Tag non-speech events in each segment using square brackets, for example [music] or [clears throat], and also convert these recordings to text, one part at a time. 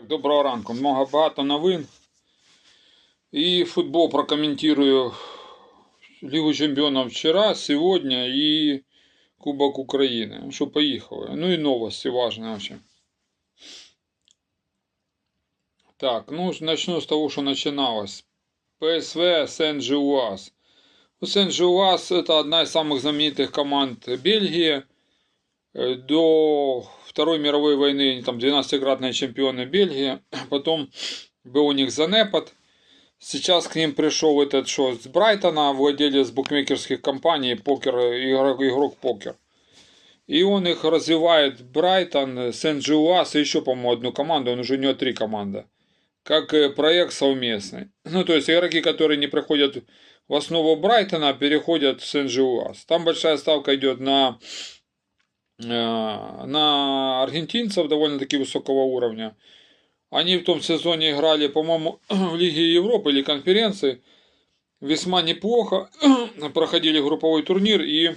Так, Доброго ранку. Много багато новин. І футбол прокоментирую Лигу чемпионов вчера, сегодня и Кубок Украины. Ну Что, поехали. Ну и новости важные очень. Так, ну начну с того, что начиналось. ПСВ Сен-Жуаз. Ну, Сен-Жуаз это одна из самых знаменитых команд Бельгии. Э, До Второй мировой войны они там 12-кратные чемпионы Бельгии. [clears throat] Потом был у них занепад. Сейчас к ним пришел этот что с Брайтона, владелец букмекерских компаний, покер, игрок, игрок покер. И он их развивает Брайтон, Сен-Джуас и еще, по-моему, одну команду, он уже у него три команды. Как э, проект совместный. [clears throat] Ну, то есть игроки, которые не приходят в основу Брайтона, переходят в Сен-Джуас. Там большая ставка идет на, на аргентинцев довольно-таки высокого уровня. Они в том сезоне играли, по-моему, [clears throat] в Лиге Европы или конференции. Весьма неплохо. [clears throat] Проходили групповой турнир. И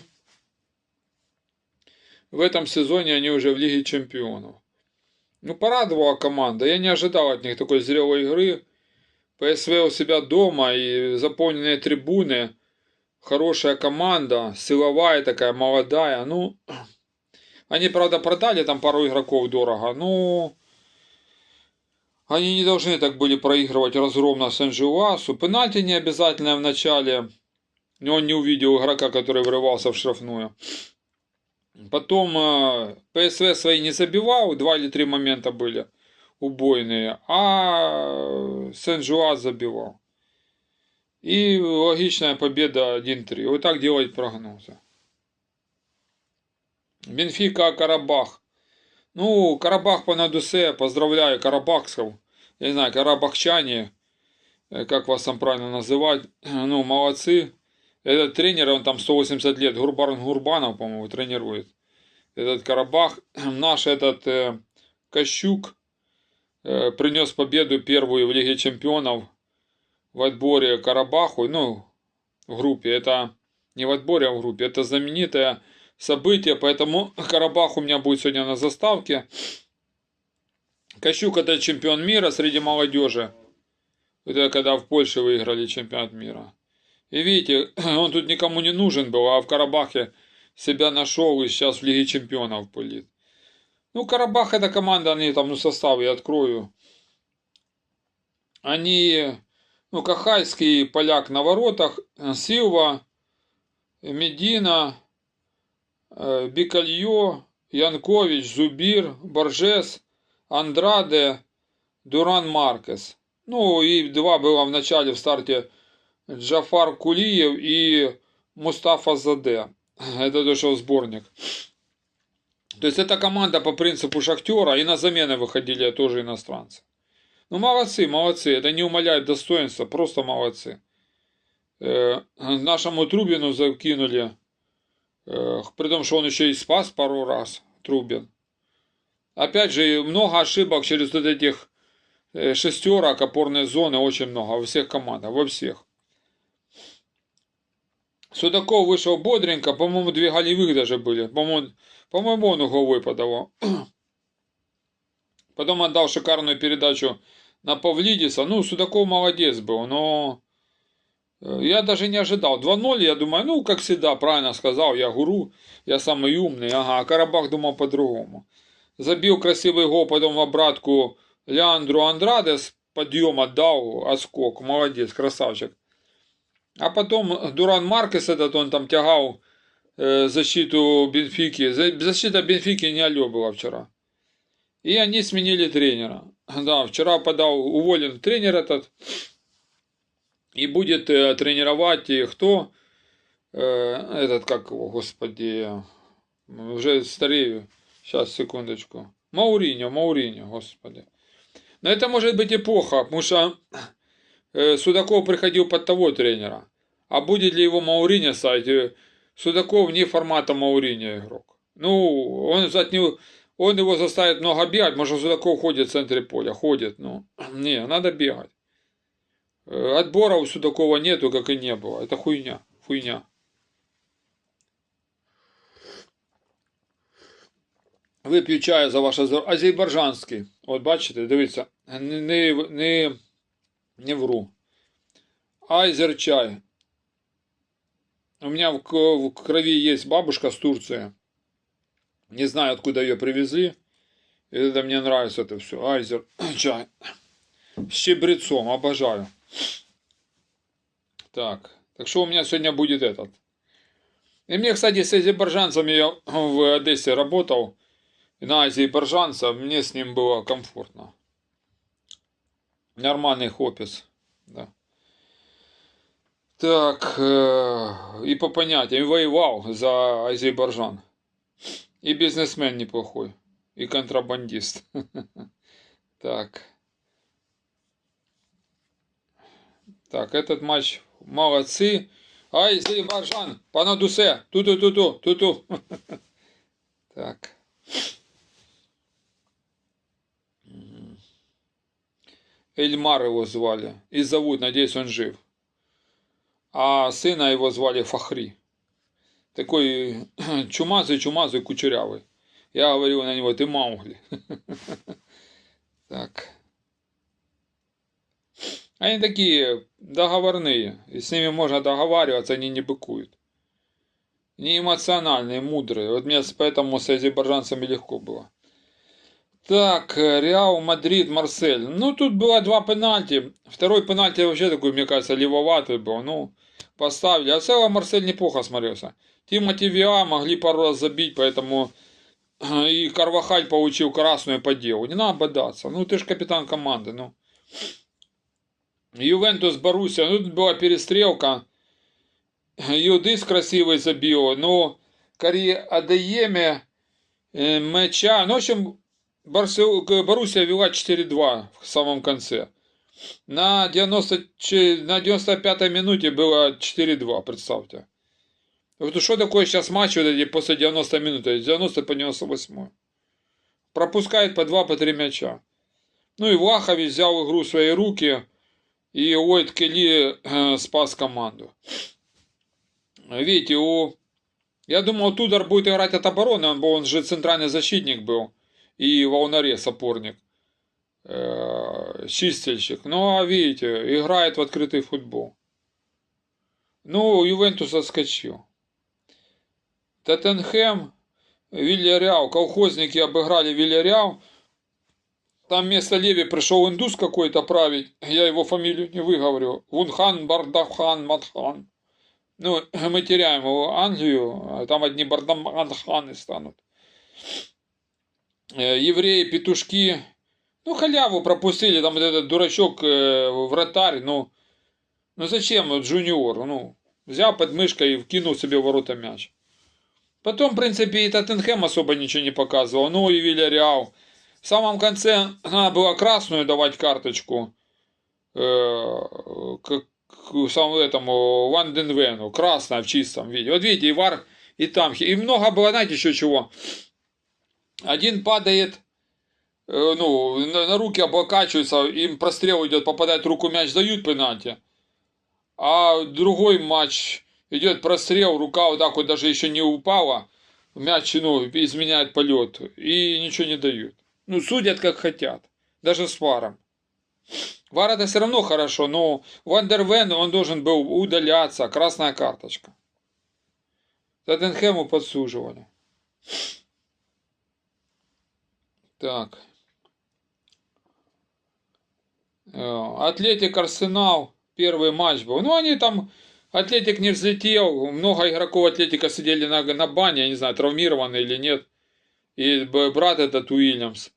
в этом сезоне они уже в Лиге Чемпионов. Ну, порадовала команда. Я не ожидал от них такой зрелой игры. ПСВ у себя дома и заполненные трибуны. Хорошая команда, силовая такая, молодая. Ну, они, правда, продали там пару игроков дорого. Ну, они не должны так были проигрывать разгромно Сен-Жуасу. Пенальти не обязательно в начале. Он не увидел игрока, который врывался в штрафную. Потом э, ПСВ свои не забивал. Два или три момента были убойные. А Сен-Жуас забивал. И логичная победа 1-3. Вот так делать прогнозы. Бенфика Карабах. Ну, Карабах по Надусе, поздравляю карабахцев. Я не знаю, карабахчане, э, как вас там правильно называть. [clears throat] Ну, молодцы. Этот тренер, он там 180 лет, Гурбан Гурбанов, по-моему, тренирует. Этот Карабах, [clears throat] наш этот э, Кощук э, принес победу первую в Лиге Чемпионов в отборе Карабаху, ну, в группе. Это не в отборе, а в группе. Это знаменитая событие, поэтому [laughs] Карабах у меня будет сегодня на заставке. Кощук это чемпион мира среди молодежи. Это когда в Польше выиграли чемпионат мира. И видите, [clears throat] он тут никому не нужен был, а в Карабахе себя нашел и сейчас в Лиге чемпионов пылит. Ну, Карабах это команда, они там, ну, состав я открою. Они, ну, Кахайский поляк на воротах, Силва, Медина, Э, Бикальо, Янкович, Зубир, Боржес, Андраде, Дуран Маркес. Ну и два было в начале в старте Джафар Кулиев и Мустафа Заде. [laughs] Это дошел сборник. То есть эта команда по принципу шахтера и на замены выходили тоже иностранцы. Ну молодцы, молодцы. Это не умаляет достоинства, просто молодцы. Э, [clears throat] нашему Трубину закинули при том, что он еще и спас пару раз, Трубин. Опять же, много ошибок через вот этих э, шестерок опорной зоны, очень много, во всех командах, во всех. Судаков вышел бодренько, по-моему, две голевых даже были. По-моему, по-моему, он угловой подавал. Потом отдал шикарную передачу на Павлидиса. Ну, Судаков молодец был, но Э, я даже не ожидал. 2-0, я думаю, ну, как всегда, правильно сказал, я гуру, я самый умный. Ага, а Карабах думал по-другому. Забил красивый гол, потом в обратку Леандру Андрадес подъем отдал, отскок, молодец, красавчик. А потом Дуран Маркес этот, он там тягал э, защиту Бенфики. Защита Бенфики не алё была вчера. И они сменили тренера. Да, вчера подал, уволен тренер этот. И будет э, тренировать кто? Э, этот, как его, господи, уже старею. Сейчас, секундочку. Мауриньо, Мауриньо, господи. Но это может быть эпоха, потому что э, Судаков приходил под того тренера. А будет ли его Мауриньо сайте? Судаков не формата Мауриньо игрок. Ну, он от него, он его заставит много бегать, может Судаков ходит в центре поля, ходит, ну, [clears throat] не, надо бегать. Э, отбора у Судакова нету, как и не было. Это хуйня. Хуйня. Вип'ю чаю за ваше здоров'я. Азербайджанський. От бачите, дивіться, не, не, не, не вру. Айзер чай. У меня в, в крови есть бабушка с Турции. Не знаю, откуда ее привезли. И это мне нравится это все. Айзер чай. С чебрецом. Обожаю. Так. Так что у меня сегодня будет этот. И мне, кстати, с азербайджанцами я в Одессе работал. И на азербайджанца мне с ним было комфортно. Нормальный хопис. Да. Так, э, и по понятиям, воевал за Азербайджан. И бизнесмен неплохой. И контрабандист. [laughs] Так. Так, этот матч молодцы. Азербайджан, панадусе, ту-ту-ту-ту, ту-ту. [laughs] Так. Эльмар его звали. И зовут, надеюсь, он жив. А сына его звали Фахри. Такой [clears throat] чумазый-чумазый, кучерявый. Я говорил на него, ты Маугли. [laughs] Так. Они такие договорные. И с ними можно договариваться, они не быкуют. Не эмоциональные, мудрые. Вот мне поэтому с азербайджанцами легко было. Так, э, Реал, Мадрид, Марсель. Ну, тут было два пенальти. Второй пенальти вообще такой, мне кажется, левоватый был. Ну, поставили. А в целом Марсель неплохо смотрелся. Тимати Виа могли пару раз забить, поэтому э, и Карвахаль получил красную по делу. Не надо бодаться. Ну, ты же капитан команды, ну. Ювентус, Боруссия. Ну, тут была перестрелка. Юдис красивый забил. Но Кари Адееме э, мяча. Ну, в общем, Барсел... Боруссия вела 4-2 в самом конце. На, 90... че- на 95-й минуте было 4-2, представьте. Вот что такое сейчас матч вот эти после 90 минут, с 90 по 98. Пропускает по 2 по 3 мяча. Ну и Влахович взял игру в свои руки, и Уайт Келли э, спас команду. Видите, у... я думал, Тудор будет играть от обороны, он, он же центральный защитник был, и волнорез, опорник, э, чистильщик. Ну, а видите, играет в открытый футбол. Ну, Ювентус отскочил. Тоттенхэм, Вильяреал, колхозники обыграли Вильяреал. Там вместо Леви пришел индус какой-то править. Я его фамилию не выговорю. Вунхан, Бардаххан, Матхан. Ну, [laughs] мы теряем его Англию, а там одни Бардамханы станут. Э, Евреи, петушки. Ну, халяву пропустили, там вот этот дурачок, э, вратарь, ну, ну зачем, вот джуниор, ну, взял под мышкой и вкинул себе в ворота мяч. Потом, в принципе, и Тоттенхэм особо ничего не показывал, ну и Вильяреал. В самом конце надо было красную давать карточку э, к, к самому этому Ван Денвену, красная в чистом виде. Вот видите, и Вар, и там. И много было, знаете, еще чего. Один падает, э, ну, на, на руки облокачивается, им прострел идет, попадает в руку, мяч дают пенальти. А другой матч идет прострел, рука вот так вот даже еще не упала, мяч, ну, изменяет полет, и ничего не дают. Ну, судят как хотят, даже с варом. Вар это все равно хорошо, но Вандервен, он должен был удаляться, красная карточка. Тоттенхэму подсуживали. Так. Э, Атлетик Арсенал. Первый матч был. Ну, они там... Атлетик не взлетел. Много игроков Атлетика сидели на, на бане. Я не знаю, травмированы или нет. И брат этот Уильямс.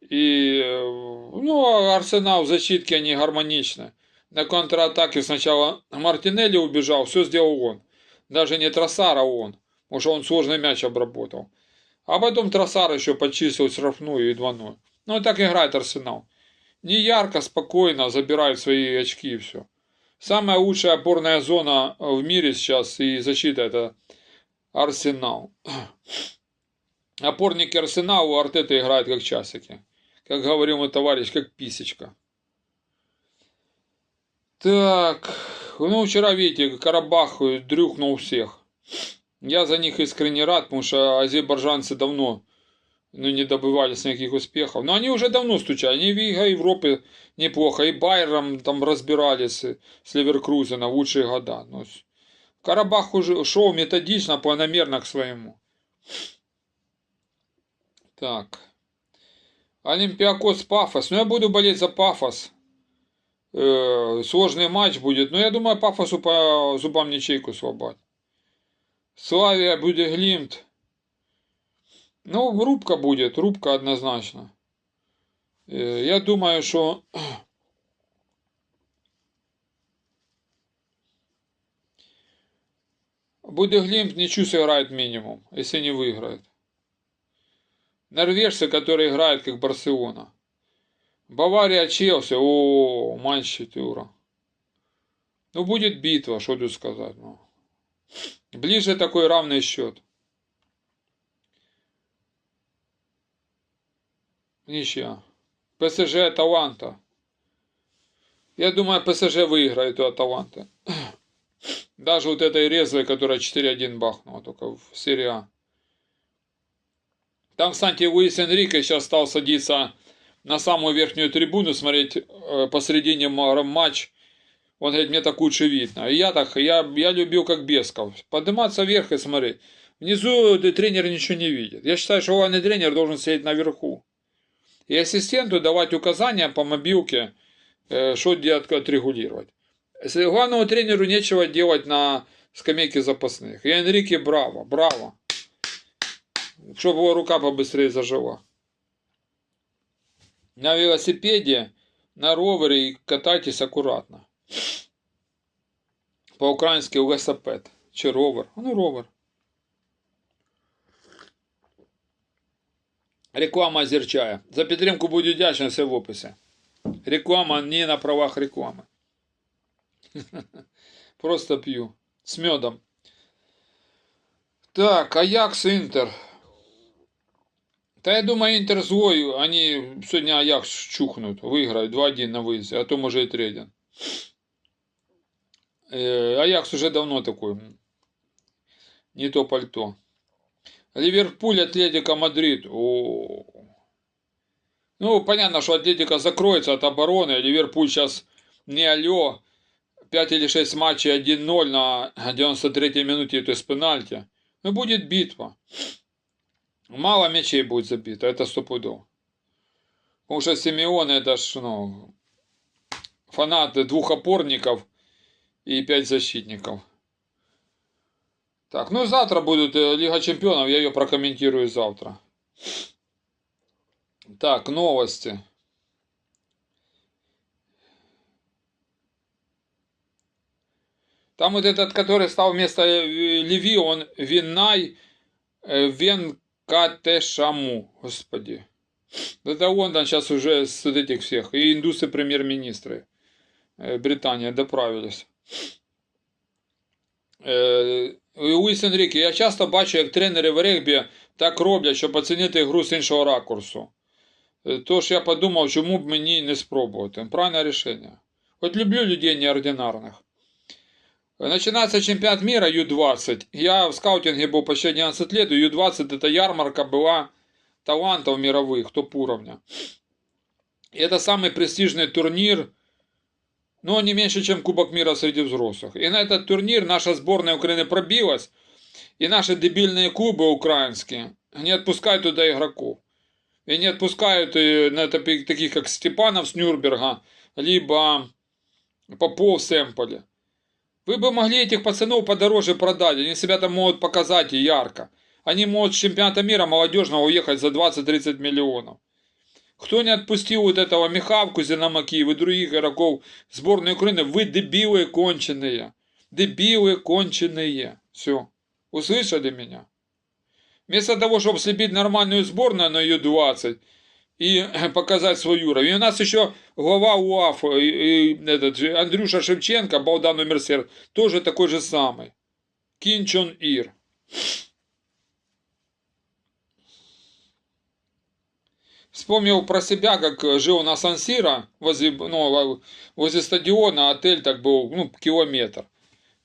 И, э, ну, а Арсенал в защитке они гармоничны. На контратаке сначала Мартинелли убежал, все сделал он. Даже не Тросара он. Потому что он сложный мяч обработал. А потом Тросар еще почистил штрафную и 2-0. Ну, так играет Арсенал. Не ярко, спокойно, забирает свои очки и все. Самая лучшая опорная зона в мире сейчас и защита это Арсенал. Опорники Арсенала у Артета играют как часики. Как говорил мой товарищ, как писечка. Так, ну вчера, видите, Карабах дрюхнул всех. Я за них искренне рад, потому что азербайджанцы давно ну, не добивались никаких успехов. Но они уже давно стучали. Они в Лиге Европы неплохо. И Байером там разбирались с Ливеркрузена в лучшие года. Но Карабах уже шел методично, планомерно к своему. Так. Олимпиакос Пафос. Ну, я буду болеть за Пафос. Э, сложный матч будет. Но я думаю, Пафосу по зубам ничейку слабать. Славия будет Глимт. Ну, рубка будет, рубка однозначно. Э, я думаю, что [coughs] Будет Глимт ничью сыграет минимум, если не выиграет. Норвежцы, которые играют как Барселона. Бавария, Челси, о, тура. Ну, будет битва, что тут сказать. Ну. Ближе такой равный счет. Ничья. ПСЖ Аталанта. Я думаю, ПСЖ выиграет у Аталанты. [clears throat] Даже вот этой резвой, которая 4-1 бахнула только в серии А. Там, кстати, Луис Энрике сейчас стал садиться на самую верхнюю трибуну, смотреть э, посредине матч. Он говорит, мне так лучше видно. И я так, я, я любил как Бесков. Подниматься вверх и смотреть. Внизу тренер ничего не видит. Я считаю, что главный тренер должен сидеть наверху и ассистенту давать указания по мобилке, э, что делать, отрегулировать. Главному тренеру нечего делать на скамейке запасных. И Энрике браво, браво Чтобы его рука побыстрее зажила. На велосипеде, на ровере катайтесь аккуратно. По-українськи велосипед. Чи ровер? Ну, ровер. Реклама зірчає. За підтримку буду вдячний, все в описі. Реклама не на правах реклами. [laughs] Просто п'ю. З медом. Так, Аякс Інтер. Та я думаю, Інтер злою. Они сьогодні Аякс чухнуть, виграють 2-1 на виїзді, а то може і 3-1. Аякс уже давно такой. Не то пальто. Ливерпуль, Атлетика, Мадрид. О. Ну, понятно, что Атлетика закроется от обороны. Ливерпуль сейчас не алло. 5 или 6 матчей 1-0 на 93-й минуте, то есть пенальти. Ну, будет битва. Мало мячей будет забито, это стопудово. Потому что Симеон это ж, ну, фанаты двух опорников и пять защитников. Так, ну завтра будет э, Лига Чемпионов, я ее прокомментирую завтра. Так, новости. Там вот этот, который стал вместо э, Леви, он Винай э, Венкатешаму, господи. Это он там сейчас уже с этих всех, и индусы премьер-министры Британии доправились. Луїс Енріке, я часто бачу, як тренери в регбі так роблять, щоб оцінити гру з іншого ракурсу. Е, тож я подумав, чому б мені не спробувати. Правильне рішення. От люблю людей неординарних. Начинается чемпионат мира Ю-20. Я в скаутинге был почти 11 лет, и Ю-20 это ярмарка была талантов мировых, топ-уровня. И это самый престижный турнир но не меньше, чем Кубок мира среди взрослых. И на этот турнир наша сборная Украины пробилась, и наши дебильные клубы украинские не отпускают туда игроков. И не отпускают э, на таких, как Степанов с Нюрнберга, либо Попов с Эмполя. Вы бы могли этих пацанов подороже продать, они себя там могут показать и ярко. Они могут с чемпионата мира молодежного уехать за 20-30 миллионов. Кто не отпустил вот этого Михавку, Зеномакиев и других игроков сборной Украины, вы дебилы конченые. Дебилы конченые. Все. Услышали меня? Вместо того, чтобы слепить нормальную сборную на Ю-20 и [clears throat] показать свой уровень. у нас еще глава УАФ, и, и этот, Андрюша Шевченко, балда номер 7, тоже такой же самый. Кинчон Ир. Вспомнил про себя, как жил на Сан-Сиро, возле, ну, возле стадиона, отель так был, ну, километр.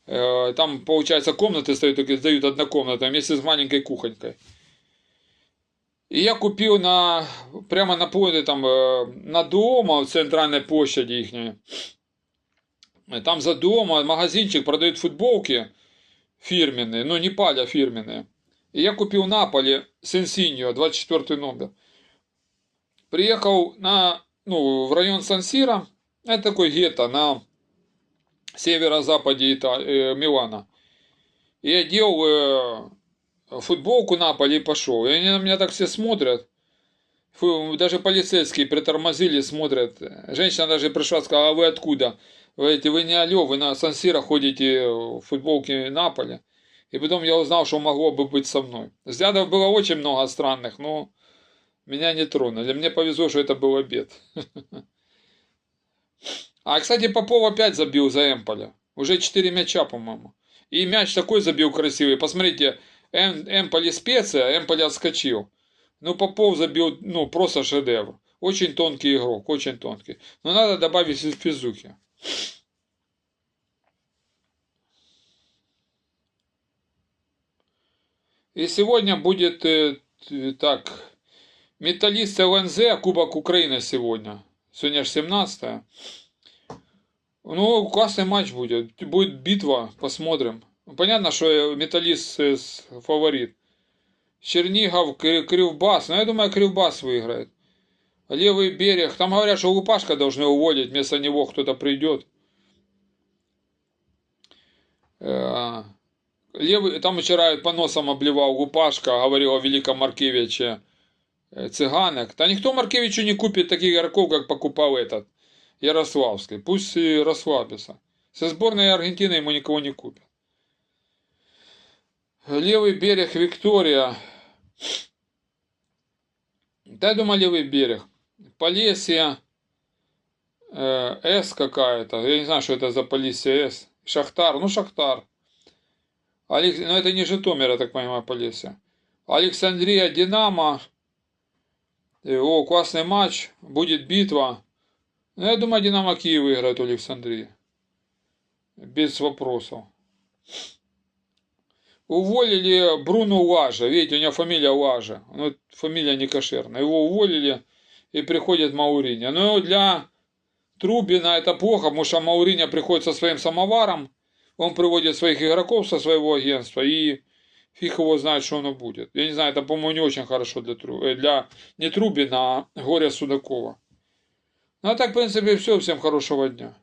Э, там, получается, комнаты стоят, сдают однокомнатные, вместе с маленькой кухонькой. И я купил на, прямо на поезде, там, на дома, в центральной площади их. Там за дома магазинчик продают футболки фирменные, ну не паля фирменные. И я купил на поле Сенсиньо, 24 номер. Приехал на, ну, в район Сан-Сира, это такой гетто на северо-западе Ита... Милана. И одел э, футболку на поле и пошел. И они на меня так все смотрят. Фу, даже полицейские притормозили, смотрят. Женщина даже пришла, сказала, а вы откуда? Вы, говорите, вы не алло, вы на Сан-Сиро ходите в футболке Наполя. И потом я узнал, что могло бы быть со мной. Взглядов было очень много странных, но меня не тронули. Мне повезло, что это был обед. [laughs] А, кстати, Попов опять забил за Эмполя. Уже 4 мяча, по-моему. И мяч такой забил красивый. Посмотрите, Эмполи специя, Эмполи отскочил. Ну, Попов забил, ну, просто шедевр. Очень тонкий игрок, очень тонкий. Но надо добавить физухи. И сегодня будет э, так, металлист ЛНЗ, Кубок Украины сегодня. Сегодня же 17 -е. Ну, классный матч будет. Будет битва, посмотрим. Понятно, что металлист фаворит. Чернигов, Кривбас. Ну, я думаю, Кривбас выиграет. Левый берег. Там говорят, что Лупашка должны уволить. Вместо него кто-то придет. Э, левый, там вчера по носам обливал Лупашка, говорил о Великом Маркевиче э, Цыганок. Да никто Маркевичу не купит таких игроков, как покупал этот Ярославский. Пусть и расслабится. Со сборной Аргентины ему никого не купят. Левый берег Виктория. Да, я думаю, левый берег. Полесье э, С какая-то. Я не знаю, что это за Полесье С. Шахтар. Ну, Шахтар. Алекс... Ну, это не Житомир, я так понимаю, Полесье. Александрия, Динамо. Э, о, классный матч. Будет битва. Ну, я думаю, Динамо Киев выиграет у Александрии. Без вопросов. Уволили Бруно Лажа. Видите, у него фамилия Лажа. Ну, фамилия не кошерная. Его уволили и приходит Мауриньо. Но для Трубина это плохо, потому что Мауриньо приходит со своим самоваром. Он приводит своих игроков со своего агентства и фиг его знает, что оно будет. Я не знаю, это, по-моему, не очень хорошо для, э, для не Трубина, а Горя Судакова. Ну, а так, в принципе, все. Всем хорошего дня.